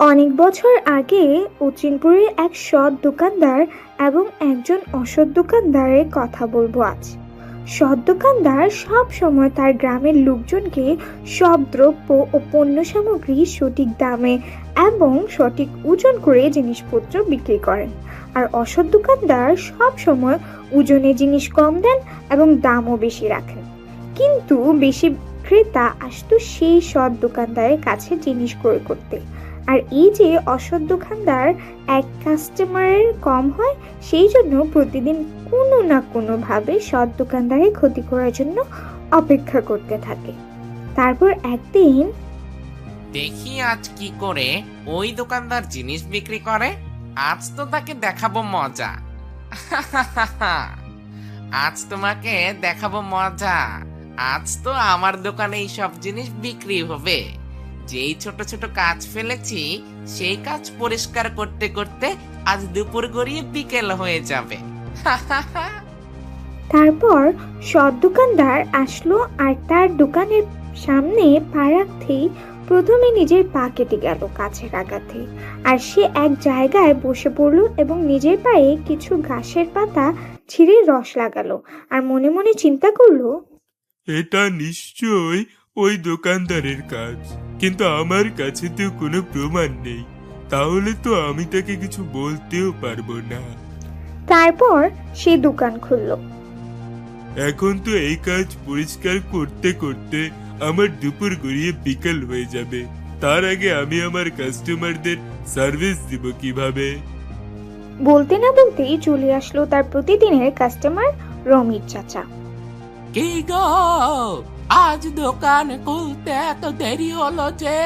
অনেক বছর আগে উচিনপুরের এক সৎ দোকানদার এবং একজন অসৎ দোকানদারের কথা বলব আজ। সৎ দোকানদার সব সময় তার গ্রামের লোকজনকে সব দ্রব্য ও পণ্য সামগ্রী সঠিক দামে এবং সঠিক ওজন করে জিনিসপত্র বিক্রি করেন। আর অসৎ দোকানদার সব সময় ওজনে জিনিস কম দেন এবং দামও বেশি রাখেন। কিন্তু বেশি ক্রেতা আসতো সেই সৎ দোকানদারের কাছে জিনিস ক্রয় করতে। আর এই যে অসৎ দোকানদার এক কাস্টমারের কম হয়, সেই জন্য প্রতিদিন কোনো না কোনোভাবে সৎ দোকানদারের ক্ষতি করার জন্য অপেক্ষা করতে থাকে। তারপর একদিন দেখি আজ কি করে ওই দোকানদার জিনিস বিক্রি করে। আজ তো তাকে দেখাবো মজা। আজ তোমাকে দেখাবো মজা। আজ তো আমার দোকানে এই সব জিনিস বিক্রি হবে। যেই ছোট ছোট কাজ ফেলেছি সেই কাজ পরিষ্কার করতে করতে আজ দুপুর গড়িয়ে বিকেল হয়ে যাবে। তারপর সৎ দোকানদার আসলো আর তার দোকানের সামনে পা রাখতেই প্রথমে নিজের পা কেটে গেল কাছের আঘাতে। আর সে এক জায়গায় বসে পড়ল এবং নিজের পায়ে কিছু ঘাসের পাতা ছিঁড়ে রস লাগালো। আর মনে মনে চিন্তা করল এটা নিশ্চয় ওই দোকানদারের কাজ। কিন্তু আমার কাছে তো কোনো প্রমাণ নেই। তাহলে তো আমি তাকে কিছু বলতেও পারব না। তারপর সে দোকান খুললো। এখন তো এই কাজ পরিষ্কার করতে করতে আমার দুপুর গড়িয়ে বিকেল হয়ে যাবে। তার আগে আমি আমার কাস্টমারদের সার্ভিস দিব কীভাবে? বলতে না বলতেই চলে আসলো তার প্রতিদিনের কাস্টমার রমির চাচা। কি গো? আজ দোকান খুলতে এত দেরি হলো যে।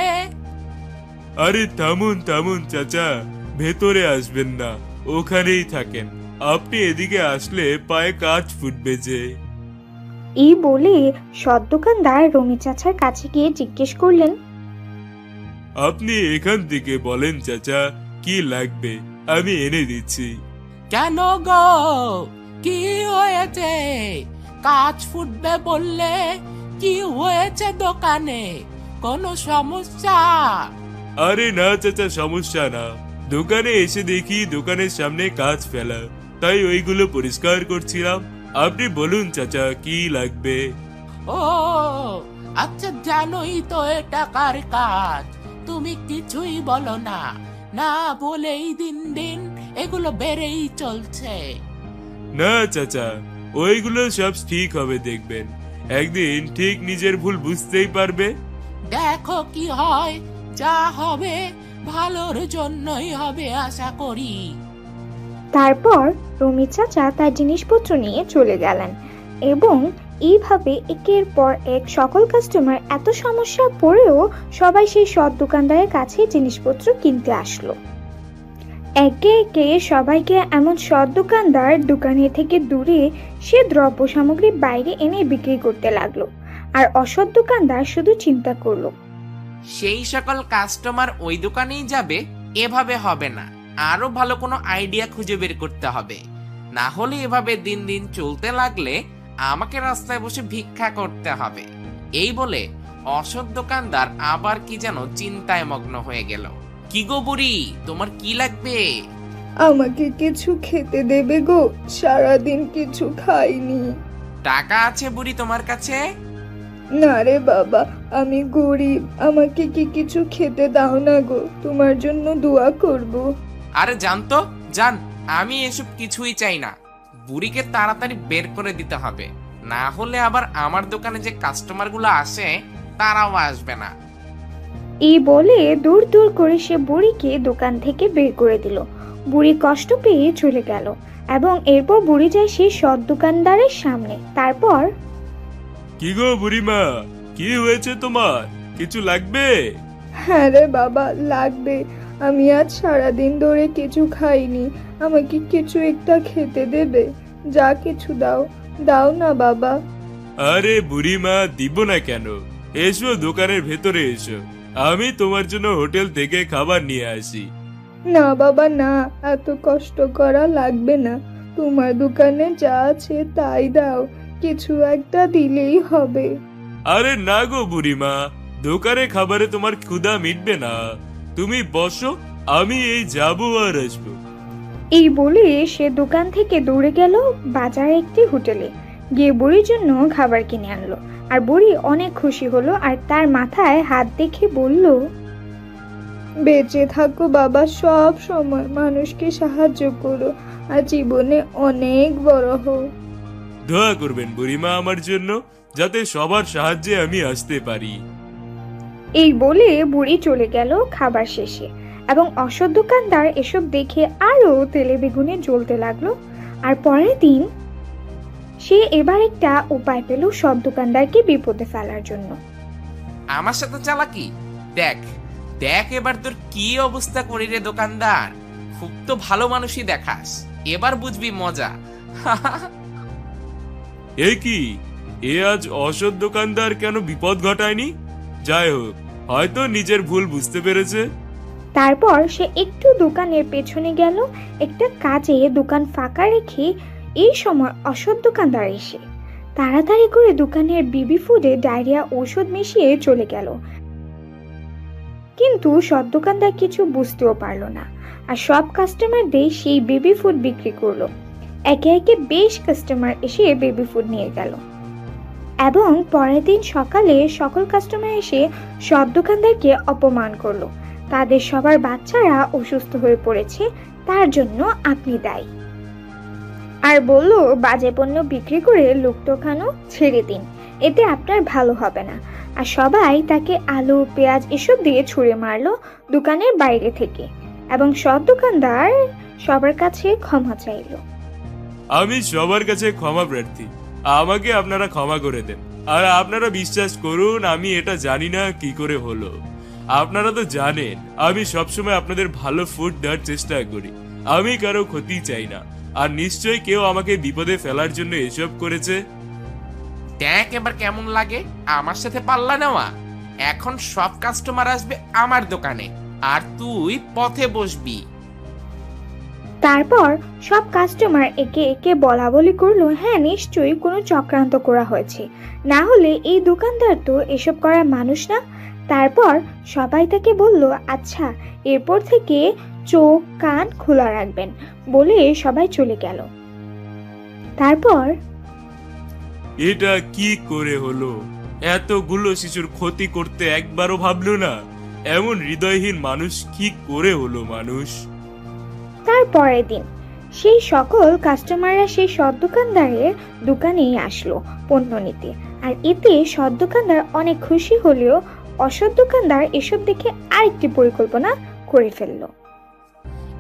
আরে থামুন থামুন চাচা ভেতরে আসবেন না ওখানেই থাকেন। আপনি এদিকে আসলে পায়ে কাজ ফুটবে যে। এই বলে সৎ দোকানদার রমি চাচার কাছে গিয়ে জিজ্ঞেস করলেন আপনি এখান থেকে বলেন চাচা কি লাগবে? আমি এনে দিচ্ছি। কেন গো? কি হয়েছে? কাজ ফুটবে বললে কি হয়েছে দোকানে? কোনো সমস্যা? আরে না চাচা সমস্যা না। দোকানে এসে দেখি দোকানের সামনে কাজ ফেলা। তাই ওইগুলো পরিষ্কার করছিলাম। আপনি বলুন চাচা কি লাগবে? ও আচ্ছা জানোই তো এটা কার কাজ। তুমি কিছুই বলো না। না বলেই দিন দিন এগুলো বেড়েই চলছে। না চাচা ওইগুলো সব ঠিক হবে দেখবেন। একদিন ঠিক নিজের ভুল বুঝতেই পারবে। দেখো কি হয় যা হবে ভালোর জন্যই হবে আশা করি। তারপর রমি চাচা তার জিনিসপত্র নিয়ে চলে গেলেন এবং এইভাবে একের পর এক সকল কাস্টমার এত সমস্যা পড়েও সবাই সেই সৎ দোকানদারের কাছে জিনিসপত্র কিনতে আসলো। একে একে সবাইকে এমন সৎ দোকানদার দোকানে থেকে দূরে সে দ্রব্য সামগ্রী বাইরে এনে বিক্রি করতে লাগল আর অসৎ দোকানদার শুধু চিন্তা করল। সেই সকল কাস্টমার ওই দোকানেই যাবে, এভাবে হবে না। আরও ভালো কোনো আইডিয়া খুঁজে বের করতে হবে। না হলে এভাবে দিন দিন চলতে লাগলে আমাকে রাস্তায় বসে ভিক্ষা করতে হবে। এই বলে অসৎ দোকানদার আবার কি যেন চিন্তায় মগ্ন হয়ে গেল। কি গো বুড়ি? তোমার কি লাগবে? আমাকে কিছু খেতে দেবে গো সারাদিন কিছু খাইনি। টাকা আছে বুড়ি তোমার কাছে? না রে বাবা আমি গরিব আমাকে কি কিছু খেতে দাও না গো তোমার জন্য দোয়া করব। আরে জানতো জান আমি এসব কিছুই চাই না। বুড়িকে তাড়াতাড়ি বের করে দিতে হবে। না হলে আবার আমার দোকানে যে কাস্টমারগুলো আসে তারাও আসবে না। এই বলে দূর দূর করে সে বুড়িকে দোকান থেকে বের করে দিল। বুড়ি কষ্ট পেয়ে চলে গেল এবং এরপর বুড়ি যায় সেই সৎ দোকানদারের সামনে। তারপর কি গো বুড়িমা কি হয়েছে তোমার? কিছু লাগবে? হ্যাঁ রে বাবা লাগবে। আমি আজ সারাদিন ধরে কিছু খাইনি। আমাকে কিছু একটা খেতে দেবে। যা কিছু দাও দাও না বাবা। আরে বুড়িমা দিব না কেন? এসো দোকানের ভেতরে এসো। আমি তোমার জন্য হোটেল থেকে খাবার নিয়ে আসি। না বাবা না এত কষ্ট করা লাগবে না। তোমার দোকানে যা আছে তাই দাও কিছু একটা দিলেই হবে। আরে না গো বুড়িমা দোকানে খাবারে তোমার ক্ষুধা মিটবে না। তুমি বসো আমি এই যাব আর আসব। এই বলে সে দোকান থেকে দৌড়ে গেল বাজারে একটি হোটেলে। গিয়ে বুড়ির জন্য খাবার কিনে আনলো। আর বুড়ি অনেক খুশি হলো আর তার মাথায় হাত দেখে বলল বেঁচে থাকো বাবা সব সময় মানুষকে সাহায্য করো আর জীবনে অনেক বড় হও। দোয়া করবেন বুড়িমা আমার জন্য যাতে সবার সাহায্যে আমি আসতে পারি। এই বলে বুড়ি চলে গেল খাবার শেষে এবং অসৎ দোকানদার এসব দেখে আরও তেলে বেগুনে জ্বলতে লাগল। আর পরের দিন সে এবার একটা উপায় পেল সব দোকানদারকে বিপদে ফেলার জন্য। আমার সাথে চালাকি? দেখ দেখ এবার তোর কি অবস্থা করি রে দোকানদার। খুব তো ভালো মানুষই দেখাস এবার বুঝবি মজা। এ কি? এ আজ অসৎ দোকানদার কেন বিপদ ঘটায়নি? যাই হোক হয়তো নিজের ভুল বুঝতে পেরেছে। তারপর সে একটু দোকানের পেছনে গেল একটা কাজে দোকান ফাঁকা রেখে এই সময় অসৎ দোকানদার এসে। তাড়াতাড়ি করে দোকানের বিবি ফুডে ডায়রিয়া ঔষধ মিশিয়ে চলে গেল। কিন্তু সৎ দোকানদার কিছু বুঝতেও পারল না। আর সব কাস্টমারদের সেই বেবি ফুড বিক্রি করল। একে একে বেশ কাস্টমার এসে বেবি ফুড নিয়ে গেল। এবং পরের দিন সকালে সকল কাস্টমার এসে সৎ দোকানদারকে অপমান করল। তাদের সবার বাচ্চারা অসুস্থ হয়ে পড়েছে, তার জন্য আপনি দায়ী। আর বলল, বাজে পণ্য বিক্রি করে লুকটোখানো ছেড়ে দিন, এতে আপনার ভালো হবে না। আর সবাই তাকে আলু, পেঁয়াজ এসব দিয়ে ছুঁড়ে মারলো দোকানের বাইরে থেকে এবং সব দোকানদার সবার কাছে ক্ষমা চাইলো। আমি সবার কাছে ক্ষমা প্রার্থী। আমাকে আপনারা ক্ষমা করে দেন। আর আপনারা বিশ্বাস করুন, আমি এটা জানি না কি করে হলো। আপনারা তো জানেন, আমি সবসময় আপনাদের ভালো ফুড দেওয়ার চেষ্টা করি। আমি কারও ক্ষতি চাই না। আর নিশ্চয়ই কেউ আমাকে বিপদে ফেলার জন্য এসব করেছে। দেখ এবার কেমন লাগে। আমার সাথে পাল্লা নেওয়া। এখন সব কাস্টমার আসবে আমার দোকানে। আর তুই পথে বসবি। তারপর সব কাস্টমার একে একে বলা বলি করল হ্যাঁ নিশ্চয়ই কোনো চক্রান্ত করা হয়েছে। না হলে এই দোকানদার তো এসব করার মানুষ না? তারপর সবাই তাকে বলল আচ্ছা এরপর থেকে চোখ কান খোলা রাখবেন বলে সবাই চলে গেল। তারপর এটা কি করে হলো? এতগুলো শিশুর ক্ষতি করতে একবারও ভাবলো না? এমন হৃদয়হীন মানুষ কি করে হলো মানুষ? তার পরের দিন সেই সকল কাস্টমাররা সেই সৎ দোকানদারের দোকানেই আসলো পণ্য নিতে। আর এতে সৎ দোকানদার অনেক খুশি হলেও অসৎ দোকানদার এসব দেখে আরেকটি পরিকল্পনা করে ফেলল।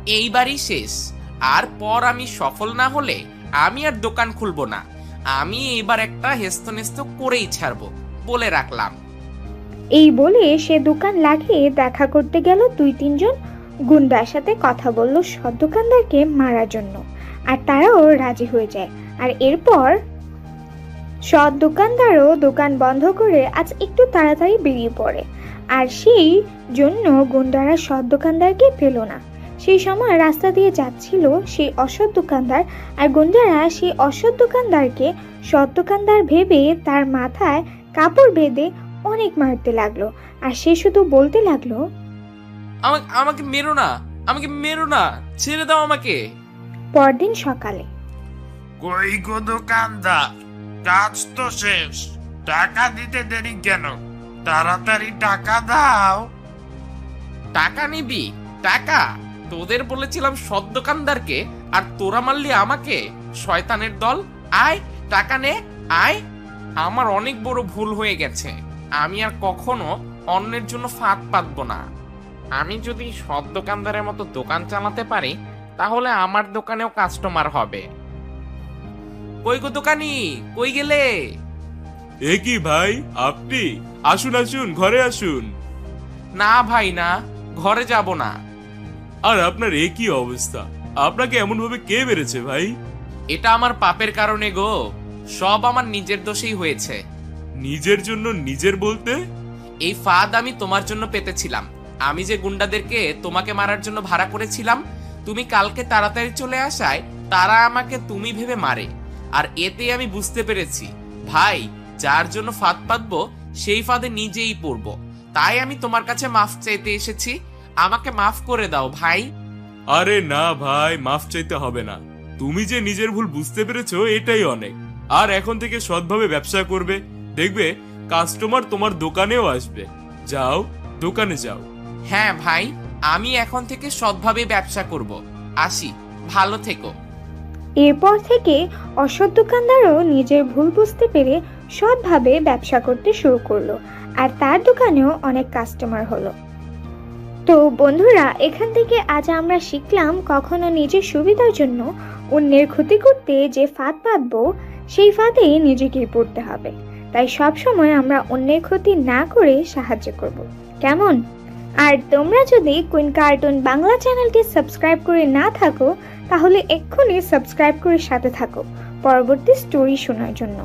এইবারই শেষ। আর পর আমি সফল না হলে আমি আর দোকান খুলবো না। আমি এবার একটা হেস্তনেস্ত করেই ছাড়বো, বলে রাখলাম। এই বলে সে দোকান লাগিয়ে দেখা করতে গেল দুই তিনজন। গুন্ডার সাথে কথা বলল সৎ দোকানদারকে মারার জন্য। আর তারাও রাজি হয়ে যায়। আর এরপর সৎ দোকানদারও দোকান বন্ধ করে আজ একটু তাড়াতাড়ি বেরিয়ে পড়ে। আর সেই জন্য গুন্ডারা সৎ দোকানদারকে পেল না। সেই সময় রাস্তা দিয়ে যাচ্ছিল সেই অসৎ দোকানদার। আর গুন্ডারা সেই অসৎ দোকানদারকে সৎ দোকানদার ভেবে তার মাথায় কাপড় বেঁধে অনেক মারতে লাগল। আর সে শুধু বলতে লাগল আমাকে আমাকে মেরো না আমাকে মেরো না ছেড়ে দাও আমাকে। পরদিন সকালে কই গো দোকানদার কাজ তো শেষ টাকা দিতে দেরি কেন? তাড়াতাড়ি টাকা দাও। টাকা নিবি টাকা? তোদের বলেছিলাম সৎ দোকানদারকে আর তোরা মারলি আমাকে। শয়তানের দল আয় টাকা নে আয়। আমার অনেক বড় ভুল হয়ে গেছে। আমি আর কখনো অন্যের জন্য ফাঁদ পাতবো না। আমি যদি সৎ দোকানদারের মতো দোকান চালাতে পারি তাহলে আমার দোকানেও কাস্টমার হবে। কই গো দোকানি? কই গেলে? এ কি ভাই আপনি? আসুন আসুন ঘরে আসুন। না ভাই না ঘরে যাব না। আর আপনার এ কি অবস্থা? আপনাকে এমন ভাবে কে বেড়েছে ভাই? এটা আমার পাপের কারণে গো। সব আমার নিজের দোষেই হয়েছে। নিজের জন্য নিজের বলতে? এই ফাঁদ আমি তোমার জন্য পেতেছিলাম। আমি যে গুন্ডাদেরকে তোমাকে মারার জন্য ভাড়া করেছিলাম তুমি কালকে তাড়াতাড়ি চলে আসায় তারা আমাকে তুমি ভেবে মারে। আর এতে আমি বুঝতে পেরেছি ভাই যার জন্য ফাঁদ পাতবো সেই ফাঁদে নিজেই পড়ব। তাই আমি তোমার কাছে মাফ চাইতে এসেছি আমাকে মাফ করে দাও ভাই। আরে না ভাই মাফ চাইতে হবে না। তুমি যে নিজের ভুল বুঝতে পেরেছ এটাই অনেক। আর এখন থেকে সৎভাবে ব্যবসা করবে। দেখবে কাস্টমার তোমার দোকানেও আসবে। যাও দোকানে যাও। হ্যাঁ ভাই আমি এখন থেকে সৎভাবে ব্যবসা করব। আসি ভালো থেকো। এরপর থেকে অসৎ দোকানদারও নিজের ভুল বুঝতে পেরে সৎভাবে ব্যবসা করতে শুরু করল। আর তার দোকানেও অনেক কাস্টমার হলো। তো বন্ধুরা, এখান থেকে আজ আমরা শিখলাম কখনো নিজের সুবিধার জন্য অন্যের ক্ষতি করতে যে ফাঁদ পাতবো, সেই ফাঁদে নিজেকেই পড়তে হবে। তাই সব সময় আমরা অন্যের ক্ষতি না করে সাহায্য করব। কেমন? আর তোমরা যদি কুইন কার্টুন বাংলা চ্যানেলটি সাবস্ক্রাইব করে না থাকো, তাহলে এক্ষুনি সাবস্ক্রাইব করে সাথে থাকো। পরবর্তী স্টোরি শোনার জন্য।